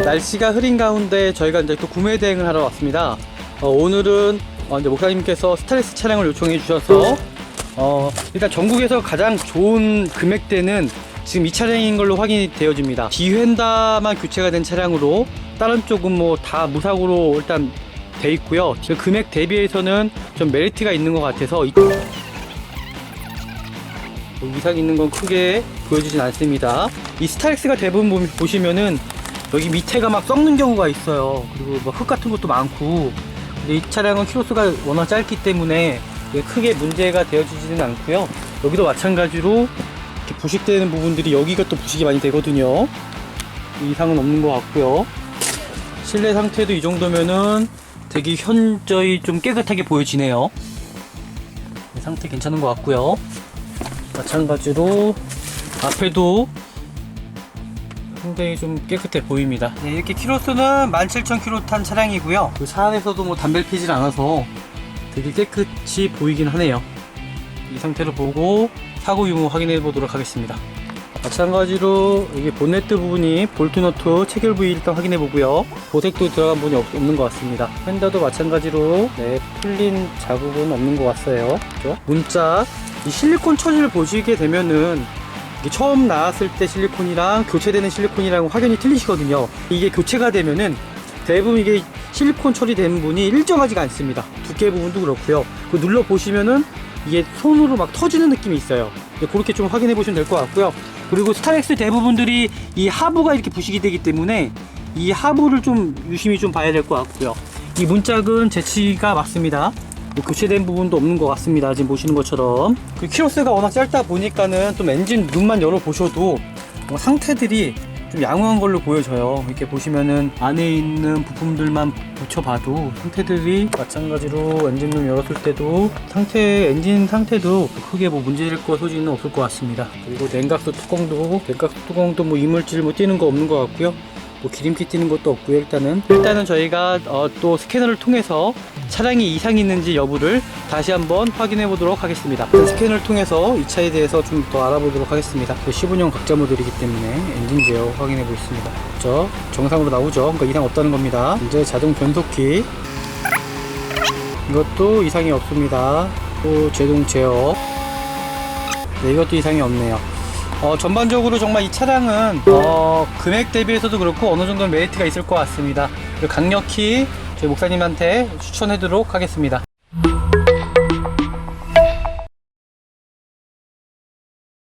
날씨가 흐린 가운데 저희가 이제 또 구매 대행을 하러 왔습니다. 어, 오늘은 어, 이제 목사님께서 스타렉스 차량을 요청해 주셔서 어, 일단 전국에서 가장 좋은 금액대는 지금 이 차량인 걸로 확인이 되어집니다. 뒤휀다만 교체가 된 차량으로 다른 쪽은 뭐 다 무사고로 일단 돼 있고요. 그 금액 대비해서는 좀 메리트가 있는 것 같아서 이- 뭐 이상 있는 건 크게 보여주진 않습니다. 이 스타렉스가 대부분 보- 보시면은 여기 밑에가 막 썩는 경우가 있어요. 그리고 뭐 흙 같은 것도 많고. 근데 이 차량은 키로수가 워낙 짧기 때문에 크게 문제가 되어지지는 않고요. 여기도 마찬가지로 이렇게 부식되는 부분들이 여기가 또 부식이 많이 되거든요. 이상은 없는 것 같고요. 실내 상태도 이 정도면은 되게 현저히 좀 깨끗하게 보여지네요. 네, 상태 괜찮은 것 같고요. 마찬가지로 앞에도 상당히 좀 깨끗해 보입니다. 네, 이렇게 키로수는 17,000km 탄 차량이고요. 그 차 안에서도 뭐 담배를 피질 않아서 되게 깨끗이 보이긴 하네요. 이 상태를 보고 사고 유무 확인해 보도록 하겠습니다. 마찬가지로 여기 본네트 부분이 볼트너트 체결 부위 일단 확인해 보고요. 보색도 들어간 부분이 없, 는것 같습니다. 펜더도 마찬가지로 네, 풀린 자국은 없는 것 같아요. 그죠? 문자 이 실리콘 처리를 보시게 되면은 이게 처음 나왔을 때 실리콘이랑 교체되는 실리콘이랑 확연히 틀리시거든요. 이게 교체가 되면은 대부분 이게 실리콘 처리된 부분이 일정하지가 않습니다. 두께 부분도 그렇고요. 그 눌러 보시면은 이게 손으로 막 터지는 느낌이 있어요. 네, 그렇게 좀 확인해 보시면 될 것 같고요. 그리고 스타렉스 대부분들이 이 하부가 이렇게 부식이 되기 때문에 이 하부를 좀 유심히 좀 봐야 될 것 같고요. 이 문짝은 재치가 맞습니다. 뭐 교체된 부분도 없는 것 같습니다. 지금 보시는 것처럼. 그 키로수가 워낙 짧다 보니까는 좀 엔진 눈만 열어 보셔도 뭐 상태들이 좀 양호한 걸로 보여져요. 이렇게 보시면은 안에 있는 부품들만 붙여봐도 상태들이 마찬가지로 엔진룸 열었을 때도 상태 엔진 상태도 크게 뭐 문제될 거 소지는 없을 것 같습니다. 그리고 냉각수 뚜껑도 냉각수 뚜껑도 뭐 이물질 뭐 띄는 거 없는 것 같고요. 뭐 기름기 띄는 것도 없고요. 일단은 일단은 저희가 어, 또 스캐너를 통해서 차량이 이상이 있는지 여부를 다시 한번 확인해 보도록 하겠습니다. 그 스캐너를 통해서 이 차에 대해서 좀 더 알아보도록 하겠습니다. 15년 각자 모델이기 때문에 엔진 제어 확인해 보겠습니다. 저 정상으로 나오죠. 그러니까 이상 없다는 겁니다. 이제 자동 변속기 이것도 이상이 없습니다. 또 제동 제어 네, 이것도 이상이 없네요. 어, 전반적으로 정말 이 차량은 어, 금액 대비해서도 그렇고 어느 정도 메리트가 있을 것 같습니다. 강력히 목사님한테 추천해드리도록 하겠습니다.